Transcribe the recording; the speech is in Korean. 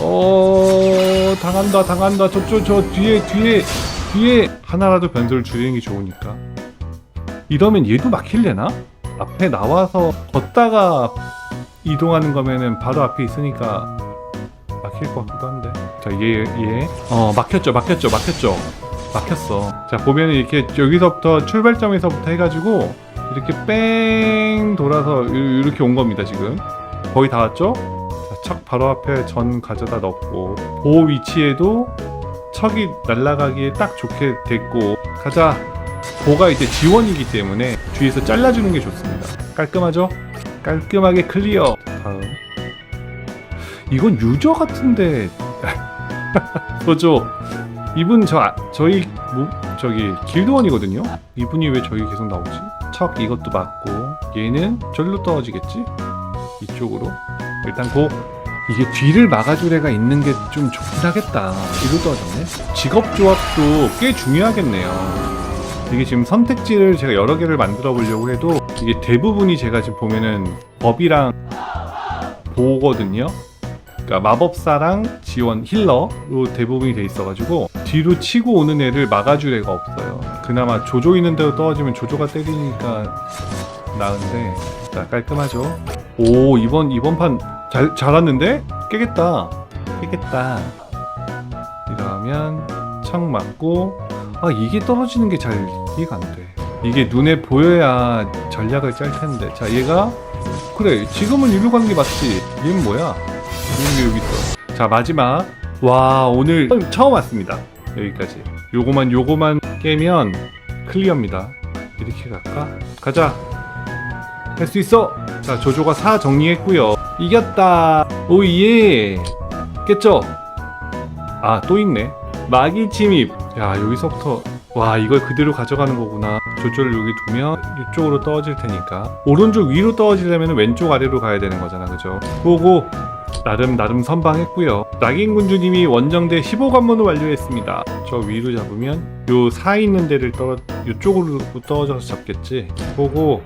어 당한다 당한다. 저쪽 저 뒤에 뒤에 뒤에 하나라도 변수를 줄이는 게 좋으니까. 이러면 얘도 막힐래나? 앞에 나와서 걷다가 이동하는 거면은 바로 앞에 있으니까 막힐 것 같기도 한데. 자얘 얘 어 막혔죠 막혔죠 막혔죠. 막혔어. 자 보면은 이렇게 여기서부터 출발점에서부터 해가지고 이렇게 뺑 돌아서 요- 이렇게 온 겁니다 지금. 거의 다 왔죠? 자, 척 바로 앞에 전 가져다 넣고 보호 위치에도 척이 날아가기에 딱 좋게 됐고 가자. 보가 이제 지원이기 때문에 뒤에서 잘라주는 게 좋습니다. 깔끔하죠? 깔끔하게 클리어. 다음. 이건 유저 같은데. 소조. 이분 저 아- 저희 뭐, 저기 길드원이거든요? 이분이 왜 저기 계속 나오지? 척 이것도 맞고 얘는 절로 떨어지겠지? 이쪽으로. 일단 고 이게 뒤를 막아줄 애가 있는 게 좀 좋긴 하겠다. 뒤로 떨어졌네 직업 조합도 꽤 중요하겠네요. 이게 지금 선택지를 제가 여러 개를 만들어 보려고 해도 이게 대부분이 제가 지금 보면은 법이랑 보거든요. 그러니까 마법사랑 지원 힐러로 대부분이 돼 있어가지고 뒤로 치고 오는 애를 막아줄 애가 없어요. 그나마 조조 있는 데로 떨어지면 조조가 때리니까 나은데. 자 깔끔하죠. 오 이번 이번 판 잘 잘왔는데 깨겠다 깨겠다. 이러면 청 맞고 아 이게 떨어지는 게 잘 이해가 안 돼. 이게 눈에 보여야 전략을 짤 텐데 자 얘가 그래 지금은 이리로 가는 게 맞지 얘는 뭐야 여기 여기 있어. 자 마지막. 와 오늘 처음 왔습니다. 여기까지. 요거만 요거만 깨면 클리어입니다. 이렇게 갈까? 가자. 할 수 있어. 자 조조가 4 정리했고요. 이겼다. 오예. 깼죠? 아 또 있네. 마기 침입. 야 여기서부터 와 이걸 그대로 가져가는 거구나. 조조를 여기 두면 이쪽으로 떨어질 테니까 오른쪽 위로 떨어지려면 왼쪽 아래로 가야 되는 거잖아, 그죠? 고고. 나름 나름 선방했고요. 낙인 군주님이 원정대 15관문을 완료했습니다. 저 위로 잡으면 요 사 있는 데를 떨어 요쪽으로 떨어져서 잡겠지. 보고